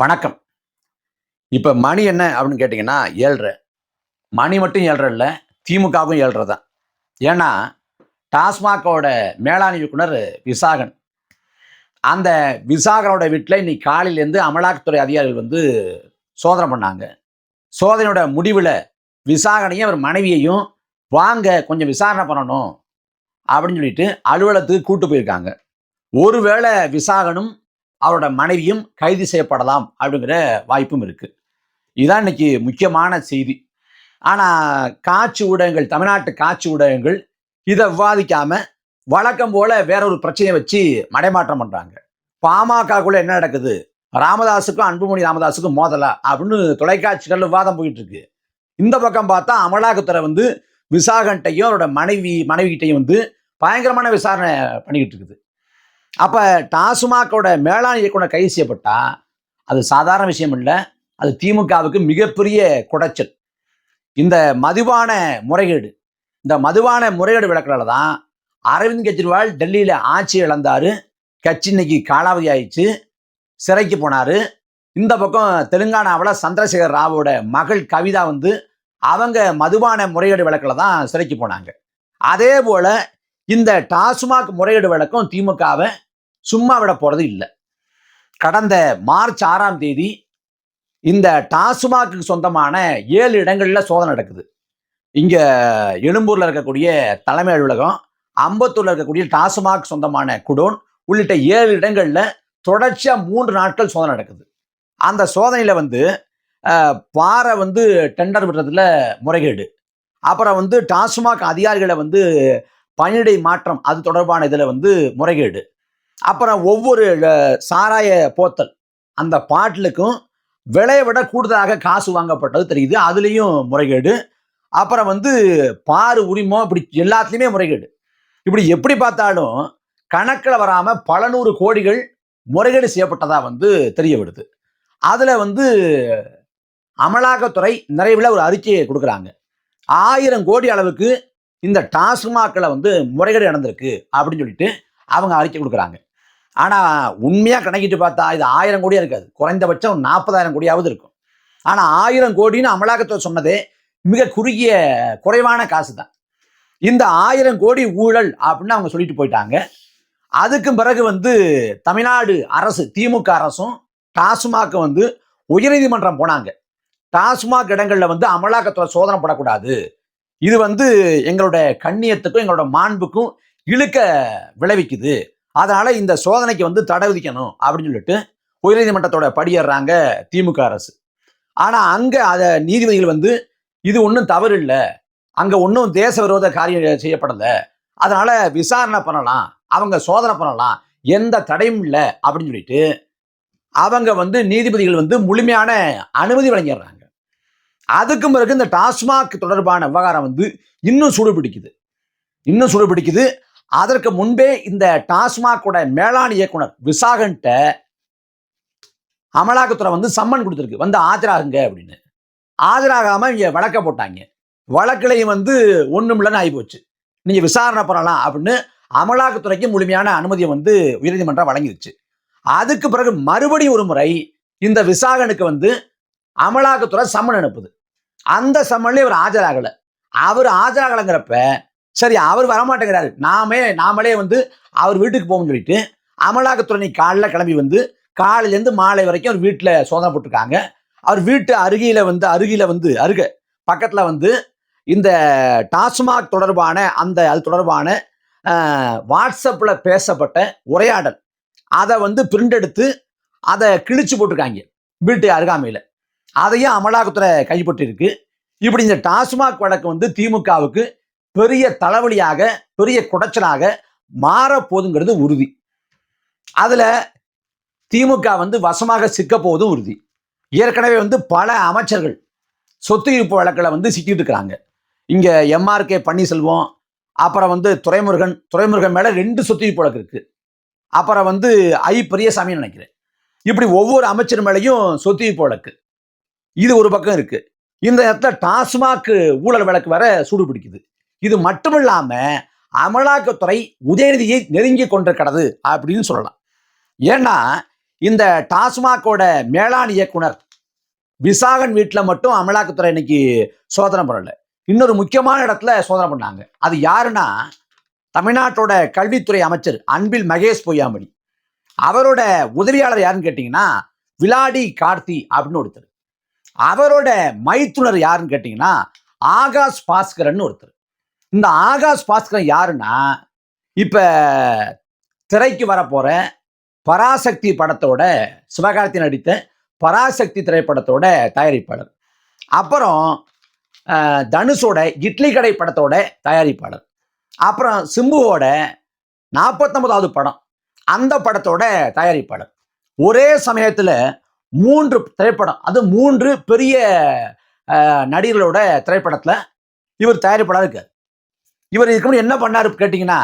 வணக்கம். இப்போ மணி என்ன அப்படின்னு கேட்டிங்கன்னா ஏழ்ரை. மணி மட்டும் ஏழ்ரை இல்லை திமுகவும் ஏழ்ரை தான். ஏன்னா டாஸ்மாகோட மேலாண் இயக்குனர் விசாகன். அந்த விசாகனோட வீட்டில் இன்னைக்கு காலையிலேருந்து அமலாக்கத்துறை அதிகாரிகள் வந்து சோதனை பண்ணாங்க. சோதனையோட முடிவில் விசாகனையும் அவர் மனைவியையும் வாங்க கொஞ்சம் விசாரணை பண்ணணும் அப்படின்னு சொல்லிட்டு அலுவலகத்துக்கு கூட்டு போயிருக்காங்க. ஒருவேளை விசாகனும் அவரோட மனைவியும் கைது செய்யப்படலாம் அப்படிங்கிற வாய்ப்பும் இருக்குது இதுதான் இன்னைக்கு முக்கியமான செய்தி. ஆனால் காட்சி ஊடகங்கள் தமிழ்நாட்டு காட்சி ஊடகங்கள் இதை விவாதிக்காம வழக்கம் போல வேற ஒரு பிரச்சனையை வச்சு மடைமாற்றம் பண்ணுறாங்க பாமகக்குள்ள என்ன நடக்குது? ராமதாஸுக்கும் அன்புமணி ராமதாஸுக்கும் மோதலா? அப்படின்னு தொலைக்காட்சிகள் விவாதம் போயிட்டு இருக்கு. இந்த பக்கம் பார்த்தா அமலாக்கத்துறை வந்து விசாகன்ட்டையும் அவரோட மனைவி மனைவிகிட்டையும் வந்து பயங்கரமான விசாரணை பண்ணிக்கிட்டு இருக்குது. அப்போ டாஸ்மாகோட மேலாண் இயக்குனர் கைது செய்யப்பட்டா அது சாதாரண விஷயம் இல்லை. அது திமுகவுக்கு மிகப்பெரிய குடைச்சல். இந்த மதுவான முறைகேடு இந்த மதுவான முறைகேடு விளக்குறதுல தான் அரவிந்த் கெஜ்ரிவால் டெல்லியில் ஆட்சி இழந்தார். கட்சி இன்னைக்கு காலாவதி ஆயிடுச்சு. சிறைக்கு போனார். இந்த பக்கம் தெலுங்கானாவில் சந்திரசேகர் ராவோட மகள் கவிதா வந்து அவங்க மதுபான முறைகேடு விளக்கில் தான் சிறைக்கு போனாங்க. அதே போல் இந்த டாஸ்மாக் முறைகேடு வழக்கம் திமுகவை சும்மா விட போறது இல்லை. கடந்த மார்ச் ஆறாம் தேதி இந்த டாஸ்மாக்கு சொந்தமான ஏழு இடங்கள்ல சோதனை நடக்குது. இங்க எழும்பூர்ல இருக்கக்கூடிய தலைமை அலுவலகம் அம்பத்தூர்ல இருக்கக்கூடிய டாஸ்மாக் சொந்தமான குடோன் உள்ளிட்ட ஏழு இடங்கள்ல தொடர்ச்சியா மூன்று நாட்கள் சோதனை நடக்குது. அந்த சோதனையில வந்து பாறை வந்து டெண்டர் விடுறதுல முறைகேடு. அப்புறம் வந்து டாஸ்மாக் அதிகாரிகளை வந்து பணியிடை மாற்றம் அது தொடர்பான இதில் வந்து முறைகேடு. அப்புறம் ஒவ்வொரு சாராய போத்தல். அந்த பாட்டிலுக்கும் விலையை விட கூடுதலாக காசு வாங்கப்பட்டது தெரியுது. அதுலேயும் முறைகேடு. அப்புறம் வந்து பாரு உரிமம் இப்படி எல்லாத்துலேயுமே முறைகேடு. இப்படி எப்படி பார்த்தாலும் கணக்கில் வராமல் பல நூறு கோடிகள் முறைகேடு செய்யப்பட்டதாக வந்து தெரிய விடுது அதில் வந்து அமலாக்கத்துறை நிறைவில் ஒரு அறிக்கையை கொடுக்குறாங்க. ஆயிரம் கோடி அளவுக்கு இந்த டாஸ்மாகில் வந்து முறைகேடு நடந்திருக்கு அப்படின்னு சொல்லிட்டு அவங்க அறிக்கை கொடுக்குறாங்க. ஆனால் உண்மையாக கணக்கிட்டு பார்த்தா இது ஆயிரம் கோடியாக இருக்காது குறைந்தபட்சம் நாற்பதாயிரம் கோடியாவது இருக்கும். ஆனால் ஆயிரம் கோடின்னு அமலாக்கத்துறை சொன்னதே மிக குறுகிய குறைவான காசு தான் இந்த ஆயிரம் கோடி ஊழல் அப்படின்னு அவங்க சொல்லிட்டு போயிட்டாங்க. அதுக்கு பிறகு வந்து தமிழ்நாடு அரசு திமுக அரசும் டாஸ்மாக் வந்து உயர்நீதிமன்றம் போனாங்க. டாஸ்மாக் இடங்களில் வந்து அமலாக்கத்துறை சோதனை படக்கூடாது. இது வந்து எங்களோட கண்ணியத்துக்கும் எங்களோட மாண்புக்கும் இழுக்க விளைவிக்குது. அதனால இந்த சோதனைக்கு வந்து தடை விதிக்கணும் அப்படின்னு சொல்லிட்டு உயர்நீதிமன்றத்தோட படியேறாங்க திமுக அரசு. ஆனா அங்க அதை நீதிபதிகள் வந்து இது ஒன்றும் தவறு இல்லை அங்க ஒன்றும் தேச விரோத காரியம் செய்யப்படலை. அதனால விசாரணை பண்ணலாம். அவங்க சோதனை பண்ணலாம். எந்த தடையும் இல்லை அப்படின்னு சொல்லிட்டு அவங்க வந்து நீதிபதிகள் வந்து முழுமையான அனுமதி வழங்கிடுறாங்க. அதுக்கும் பிறகு இந்த டாஸ்மாக் தொடர்பான விவகாரம் வந்து இன்னும் சூடு பிடிக்குது இன்னும் சூடு பிடிக்குது அதற்கு முன்பே இந்த டாஸ்மாகோட மேலாண் இயக்குனர் விசாகன்ட்ட அமலாக்கத்துறை வந்து சம்மன் கொடுத்துருக்கு. வந்து ஆஜராகுங்க அப்படின்னு. ஆஜராகாம இங்க வழக்க போட்டாங்க. வழக்கிலையும் வந்து ஒன்றும் இல்லைன்னு ஆகிப்போச்சு நீங்க விசாரணை பண்ணலாம் அப்படின்னு அமலாக்கத்துறைக்கு முழுமையான அனுமதியை வந்து உயர்நீதிமன்றம் வழங்கிடுச்சு அதுக்கு பிறகு மறுபடியும் ஒரு முறை இந்த விசாகனுக்கு வந்து அமலாக்கத்துறை சம்மன் அனுப்புது. அந்த சம்மன்லேயே இவர் ஆஜராகலை. அவர் ஆஜராகலைங்கிறப்ப சரி அவர் வரமாட்டேங்கிறாரு. நாமே நாமளே வந்து அவர் வீட்டுக்கு போகணும்னு சொல்லிட்டு அமலாக்கத்துறை காலைல கிளம்பி வந்து காலையிலேருந்து மாலை வரைக்கும் அவர் வீட்டில் சோதனை போட்டிருக்காங்க. அவர் வீட்டு அருகில வந்து அருகில வந்து அருக பக்கத்தில் வந்து இந்த டாஸ்மாக் தொடர்பான அந்த அது தொடர்பான வாட்ஸ்அப்பில் பேசப்பட்ட உரையாடல். அதை வந்து பிரிண்ட் எடுத்து அதை கிழிச்சு போட்டிருக்காங்க வீட்டு அருகாமையில். அதையும் அமலாக்கத்துறை கைப்பற்றிருக்கு இப்படி இந்த டாஸ்மாக் வழக்கு வந்து திமுகவுக்கு பெரிய தலைவலியாக பெரிய குடைச்சலாக மாறப்போகுதுங்கிறது உறுதி. அதில் திமுக வந்து வசமாக சிக்க போவதும் உறுதி. ஏற்கனவே வந்து பல அமைச்சர்கள் சொத்து இருப்பு வழக்கில் வந்து சிக்கிட்டு இருக்கிறாங்க. இங்கே எம்ஆர்கே பன்னீர்செல்வம் அப்புறம் வந்து துறைமுருகன் துரைமுருகன் மேலே ரெண்டு சொத்து இருப்பு வழக்கு இருக்குது அப்புறம் வந்து ஐ பெரியசாமின்னு நினைக்கிறேன். இப்படி ஒவ்வொரு அமைச்சர் மேலேயும் சொத்து இருப்பு வழக்கு. இது ஒரு பக்கம் இருக்குது இந்த இடத்துல டாஸ்மாக் ஊழல் வழக்கு வர சூடு பிடிக்குது இது மட்டுமில்லாம அமலாக்கத்துறை உதயநிதியை நெருங்கி கொண்டிருக்கிறது அப்படின்னு சொல்லலாம். ஏன்னா இந்த டாஸ்மாகோட மேலாண் இயக்குனர் விசாகன் வீட்டில் மட்டும் அமலாக்கத்துறை இன்னைக்கு சோதனை பண்ணலை. இன்னொரு முக்கியமான இடத்துல சோதனை பண்ணாங்க. அது யாருன்னா தமிழ்நாட்டோட கல்வித்துறை அமைச்சர் அன்பில் மகேஷ் பொய்யாமணி அவரோட உதவியாளர் யாருன்னு கேட்டிங்கன்னா விலாடி கார்த்தி அப்படின்னு ஒருத்தர். அவரோட மைத்துனர் யாருன்னு கேட்டிங்கன்னா ஆகாஷ் பாஸ்கரன் ஒருத்தர். இந்த ஆகாஷ் பாஸ்கரன் யாருன்னா இப்போ திரைக்கு வரப்போகிற பராசக்தி படத்தோட சிவகார்த்தி நடித்த பராசக்தி திரைப்படத்தோட தயாரிப்பாளர். அப்புறம் தனுஷோட இட்லி கடை படத்தோட தயாரிப்பாளர். அப்புறம் சிம்புவோட நாற்பத்தொன்பதாவது படம் அந்த படத்தோட தயாரிப்பாளர். ஒரே சமயத்தில் மூன்று திரைப்படம் அது மூன்று பெரிய நடிகர்களோட திரைப்படத்தில் இவர் தயாரிப்பாளர் இருக்கார். இவர் இதுக்கு முன்னாடி என்ன பண்ணாரு கேட்டிங்கன்னா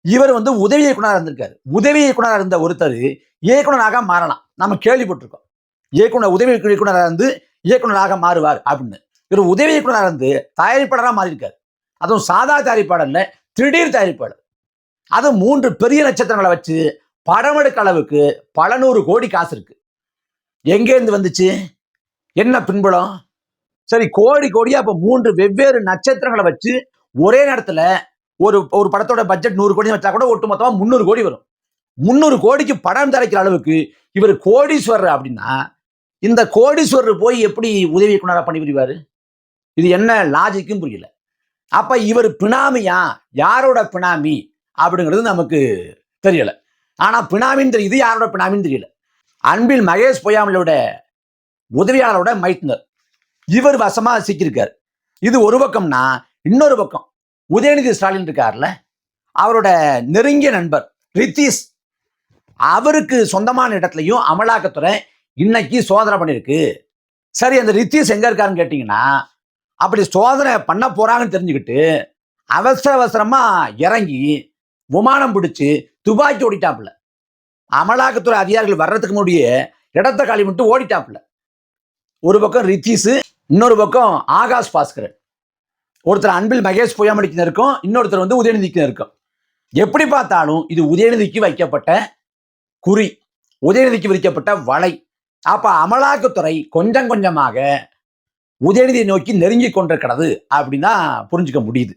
இவர் வந்து உதவி இயக்குனராக இருந்திருக்காரு. உதவி இயக்குனராக இருந்த ஒருத்தர் இயக்குனராக மாறலாம். நம்ம கேள்விப்பட்டிருக்கோம். இயக்குனர் உதவி இயக்குனராக இருந்து இயக்குனராக மாறுவார் அப்படின்னு. இவர் உதவி இயக்குனராக இருந்து தயாரிப்பாளராக மாறியிருக்காரு. அதுவும் சாதா தயாரிப்பாளர்ல திடீர் தயாரிப்பாளர். அது மூன்று பெரிய நட்சத்திரங்களை வச்சு படம் எடுக்க அளவுக்கு பல நூறு கோடி காசு இருக்கு. எங்கேருந்து வந்துச்சு? என்ன பின்புலம்? சரி கோடி கோடியா அப்ப மூன்று வெவ்வேறு நட்சத்திரங்களை வச்சு ஒரே நேரத்துல ஒரு ஒரு படத்தோட பட்ஜெட் நூறு கோடி வச்சா கூட ஒட்டு மொத்தமா முந்நூறு கோடி வரும். முந்நூறு கோடிக்கு படம் தரைக்கிற அளவுக்கு இவர் கோடீஸ்வரர் அப்படின்னா இந்த கோடீஸ்வரர் போய் எப்படி உதவி இயக்குனரா பண்ணி புரிவாரு? இது என்ன லாஜிக்கும் புரியல. அப்ப இவர் பினாமியா? யாரோட பினாமி? அப்படிங்கிறது நமக்கு தெரியல. ஆனா பினாமின்னு தெரியுது யாரோட பினாமின்னு தெரியல. அன்பில் மகேஷ் பொய்யாமலோட உதவியாளரோட மைத்துனர். இவர் வசமா சிக்கியிருக்காரு. இது ஒரு பக்கம்னா இன்னொரு பக்கம் உதயநிதி ஸ்டாலின் இருக்கார்ல அவரோட நெருங்கிய நண்பர் ரித்தீஷ் அவருக்கு சொந்தமான இடத்துலையும் அமலாக்கத்துறை இன்னைக்கு சோதனை பண்ணியிருக்கு சரி அந்த ரித்தீஷ் எங்க இருக்காருன்னு கேட்டிங்கன்னா அப்படி சோதனை பண்ண போறாங்கன்னு தெரிஞ்சுக்கிட்டு அவசர அவசரமா இறங்கி விமானம் பிடிச்சு துபாக்கி ஓடிட்டாப்புல. அமலாக்கத்துறை அதிகாரிகள் வர்றதுக்கு முன்னாடியே இடத்த காலி மட்டும் ஓடிட்டாப்புல. ஒரு பக்கம் ரித்தீஷ் இன்னொரு பக்கம் ஆகாஷ் பாஸ்கரன். ஒருத்தர் அன்பில் மகேஷ் பொய்யாமடிக்கு இருக்கும் இன்னொருத்தர் வந்து உதயநிதிக்கு இருக்கும். எப்படி பார்த்தாலும் இது உதயநிதிக்கு வைக்கப்பட்ட குறி உதயநிதிக்கு விரிக்கப்பட்ட வலை. அப்ப அமலாக்கத்துறை கொஞ்சம் கொஞ்சமாக உதயநிதியை நோக்கி நெருங்கி கொண்டிருக்கிறது அப்படின்னா புரிஞ்சுக்க முடியுது.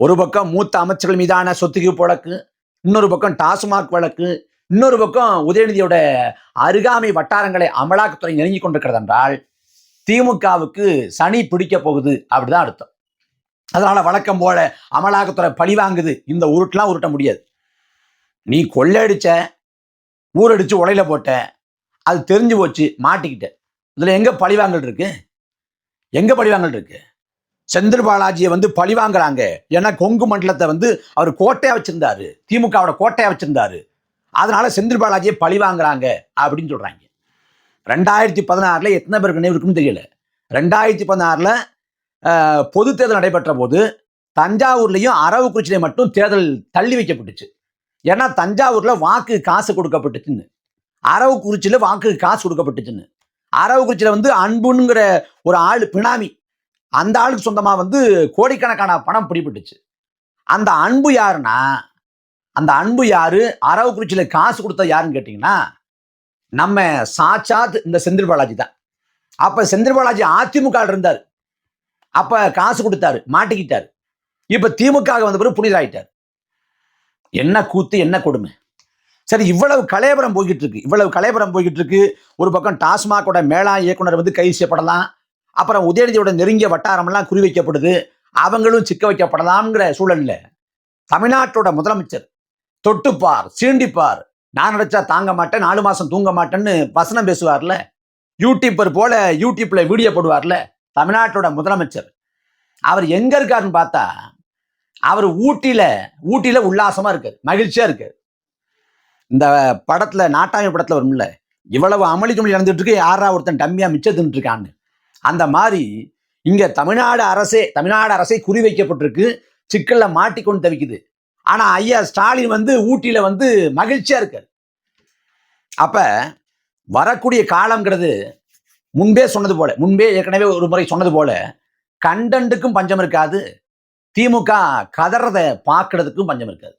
ஒரு பக்கம் மூத்த அமைச்சர்கள் மீதான சொத்துக்கு வழக்கு இன்னொரு பக்கம் டாஸ்மாக் வழக்கு இன்னொரு பக்கம் உதயநிதியோட அருகாமை வட்டாரங்களை அமலாக்கத்துறை நெருங்கி கொண்டிருக்கிறது என்றால் திமுகவுக்கு சனி பிடிக்க போகுது அப்படிதான் அர்த்தம். அதனால வழக்கம் போல அமலாக்கத்துறை பழி வாங்குது. இந்த உருட்டெலாம் உருட்ட முடியாது. நீ கொள்ளையடிச்ச ஊரடிச்சு உலையில போட்ட அது தெரிஞ்சு போச்சு மாட்டிக்கிட்ட. இதில் எங்கே பழிவாங்கல் இருக்கு? எங்கே பழிவாங்கல் இருக்கு? செந்தில் பாலாஜியை வந்து பழி வாங்குறாங்க. ஏன்னா கொங்கு மண்டலத்தை வந்து அவர் கோட்டையா வச்சிருந்தாரு. திமுகவோட கோட்டையா வச்சிருந்தாரு. அதனால செந்தில் பாலாஜியை பழி வாங்குறாங்க அப்படின்னு சொல்றாங்க. ரெண்டாயிரத்தி பதினாறுல எத்தனை பேருக்கு நினைவு இருக்குன்னு தெரியல. ரெண்டாயிரத்தி பதினாறுல பொது தேர்தல் நடைபெற்ற போது தஞ்சாவூர்லேயும் அரவக்குறிச்சியில மட்டும் தேர்தல் தள்ளி வைக்கப்பட்டுச்சு. ஏன்னா தஞ்சாவூரில் வாக்கு காசு கொடுக்கப்பட்டுச்சுன்னு. அரவுக்குறிச்சியில் வாக்கு காசு கொடுக்கப்பட்டுச்சுன்னு. அரவக்குறிச்சியில வந்து அன்புங்கிற ஒரு ஆள் பினாமி அந்த ஆளுக்கு சொந்தமாக வந்து கோடிக்கணக்கான பணம் பிடிபட்டுச்சு. அந்த அன்பு யாருன்னா அந்த அன்பு யாரு அரவுக்குறிச்சியில் காசு கொடுத்த யாருன்னு கேட்டிங்கன்னா நம்ம சாட்சாத் இந்த செந்தில் பாலாஜி தான். அப்போ செந்தில் பாலாஜி அதிமுக இருந்தார். அப்ப காசு கொடுத்தாரு மாட்டிக்கிட்டாரு. இப்ப திமுக வந்த பிறகு புனிதாயிட்டார் என்ன கூத்து என்ன கொடுமை. சரி இவ்வளவு கலையபுரம் போய்கிட்டு இருக்கு இவ்வளவு கலையபுரம் போய்கிட்டு இருக்கு ஒரு பக்கம் டாஸ்மாகோட மேலா இயக்குனர் வந்து கைது செய்யப்படலாம். அப்புறம் உதயநிதியோட நெருங்கிய வட்டாரமெல்லாம் குறிவைக்கப்படுது. அவங்களும் சிக்க வைக்கப்படலாம்ங்கிற சூழல்ல தமிழ்நாட்டோட முதலமைச்சர் தொட்டுப்பார் சீண்டிப்பார். நான் நினைச்சா தாங்க மாட்டேன் நாலு மாசம் தூங்க மாட்டேன்னு வசனம் பேசுவார்ல. யூடியூப்பர் போல யூடியூப்ல வீடியோ போடுவார்ல. தமிழ்நாட்டோட முதலமைச்சர். அவர் எங்க இருக்காருன்னு பார்த்தா அவர் ஊட்டியில ஊட்டியில உல்லாசமா இருக்காரு மகிழ்ச்சியா இருக்காரு. இந்த படத்துல நாட்டாமை படத்துல வரும்ல இவ்வளவு அமளி துமளி நடந்துட்டு இருக்கு யாரா ஒருத்தன் டம்மியா மிச்சம் இருக்கான்னு அந்த மாதிரி இங்க தமிழ்நாடு அரசே தமிழ்நாடு அரசே குறிவைக்கப்பட்டிருக்கு சிக்கல்ல மாட்டிக்கொண்டு தவிக்குது. ஆனா ஐயா ஸ்டாலின் வந்து ஊட்டியில வந்து மகிழ்ச்சியா இருக்காரு. அப்ப வரக்கூடிய காலங்கிறது முன்பே சொன்னது போல முன்பே ஏற்கனவே ஒரு முறை சொன்னது போல கண்டண்டுக்கும் பஞ்சம் இருக்காது திமுக கதறதை பார்க்கறதுக்கும் பஞ்சம் இருக்காது.